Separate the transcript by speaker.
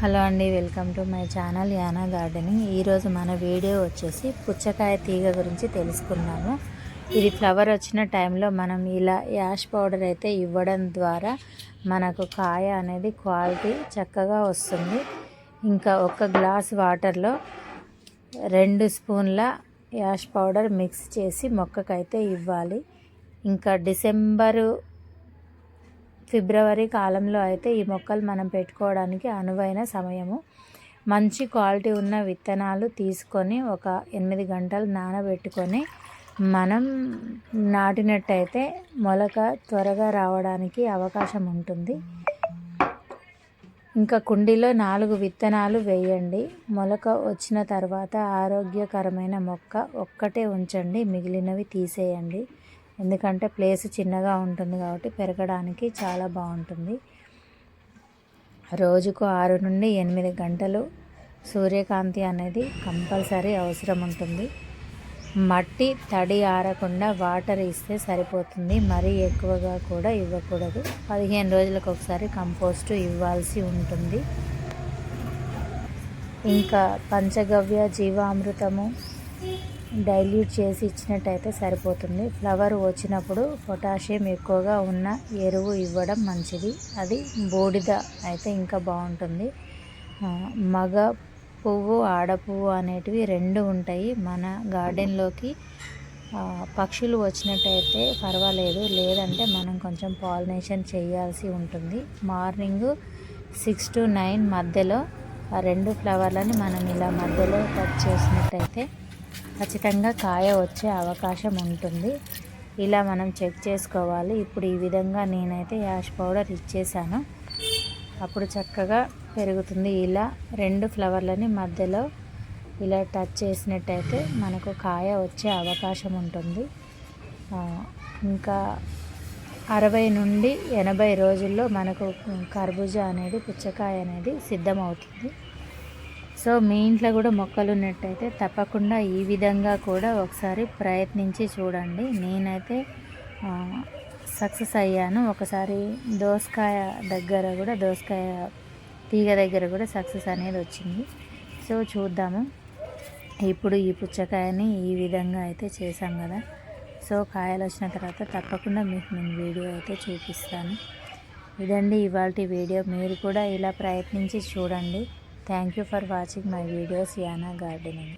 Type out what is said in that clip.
Speaker 1: Hello అండి welcome to my channel Yana gardening. ఈరోజు మన వీడియో వచ్చేసి పుచ్చకాయ తీగ గురించి తెలుసుకున్నాము ఇది ఫ్లవర్ వచ్చిన టైంలో మనం ఇలా యాష్ పౌడర్ అయితే ఇవ్వడం ద్వారా మనకు కాయ అనేది క్వాలిటీ చక్కగా వస్తుంది. ఇంకా ఒక గ్లాస్ వాటర్లో రెండు స్పూన్ల యాష్ పౌడర్ మిక్స్ చేసి మొక్కకైతే ఇవ్వాలి. ఇంకా డిసెంబరు ఫిబ్రవరి కాలంలో అయితే ఈ మొక్కలు మనం పెట్టుకోవడానికి అనువైన సమయము. మంచి క్వాలిటీ ఉన్న విత్తనాలు తీసుకొని ఒక ఎనిమిది గంటలు నానబెట్టుకొని మనం నాటినట్టయితే మొలక త్వరగా రావడానికి అవకాశం ఉంటుంది. ఇంకా కుండీలో నాలుగు విత్తనాలు వేయండి. మొలక వచ్చిన తర్వాత ఆరోగ్యకరమైన మొక్క ఒక్కటే ఉంచండి. మిగిలినవి తీసేయండి. ఎందుకంటే ప్లేస్ చిన్నగా ఉంటుంది కాబట్టి పెరగడానికి చాలా బాగుంటుంది. రోజుకు ఆరు నుండి ఎనిమిది గంటలు సూర్యకాంతి అనేది కంపల్సరీ అవసరం ఉంటుంది. మట్టి తడి ఆరకుండా వాటర్ ఇస్తే సరిపోతుంది. మరీ ఎక్కువగా కూడా ఇవ్వకూడదు. పదిహేను రోజులకు ఒకసారి కంపోస్టు ఇవ్వాల్సి ఉంటుంది. ఇంకా పంచగవ్య జీవామృతము డైల్యూట్ చేసి ఇచ్చినట్టయితే సరిపోతుంది. ఫ్లవర్ వచ్చినప్పుడు పొటాషియం ఎక్కువగా ఉన్న ఎరువు ఇవ్వడం మంచిది. అది బూడిద అయితే ఇంకా బాగుంటుంది. మగ పువ్వు ఆడ పువ్వు అనేటివి రెండు ఉంటాయి. మన గార్డెన్లోకి పక్షులు వచ్చినట్టయితే పర్వాలేదు. లేదంటే మనం కొంచెం పాలినేషన్ చేయాల్సి ఉంటుంది. మార్నింగ్ సిక్స్ టు నైన్ మధ్యలో ఆ రెండు ఫ్లవర్లని మనం ఇలా మధ్యలో కట్ చేసినట్టయితే ఖచ్చితంగా కాయ వచ్చే అవకాశం ఉంటుంది. ఇలా మనం చెక్ చేసుకోవాలి. ఇప్పుడు ఈ విధంగా నేనైతే యాష్ పౌడర్ ఇచ్చేసాను. అప్పుడు చక్కగా పెరుగుతుంది. ఇలా రెండు ఫ్లవర్లని మధ్యలో ఇలా టచ్ చేసినట్టయితే మనకు కాయ వచ్చే అవకాశం ఉంటుంది. ఇంకా అరవై నుండి ఎనభై రోజుల్లో మనకు కర్బూజా అనేది పుచ్చకాయ అనేది సిద్ధమవుతుంది. సో మీ ఇంట్లో కూడా మొక్కలు ఉన్నట్టయితే తప్పకుండా ఈ విధంగా కూడా ఒకసారి ప్రయత్నించి చూడండి. నేనైతే సక్సెస్ అయ్యాను. ఒకసారి దోసకాయ దగ్గర కూడా దోసకాయ తీగ దగ్గర కూడా సక్సెస్ అనేది వచ్చింది. సో చూద్దాము. ఇప్పుడు ఈ పుచ్చకాయని ఈ విధంగా అయితే చేసాం కదా. సో కాయలు వచ్చిన తర్వాత తప్పకుండా మీకు నేను వీడియో అయితే చూపిస్తాను. ఇదండి ఇవాళ వీడియో. మీరు కూడా ఇలా ప్రయత్నించి చూడండి. Thank you for watching my videos Yana Gardening.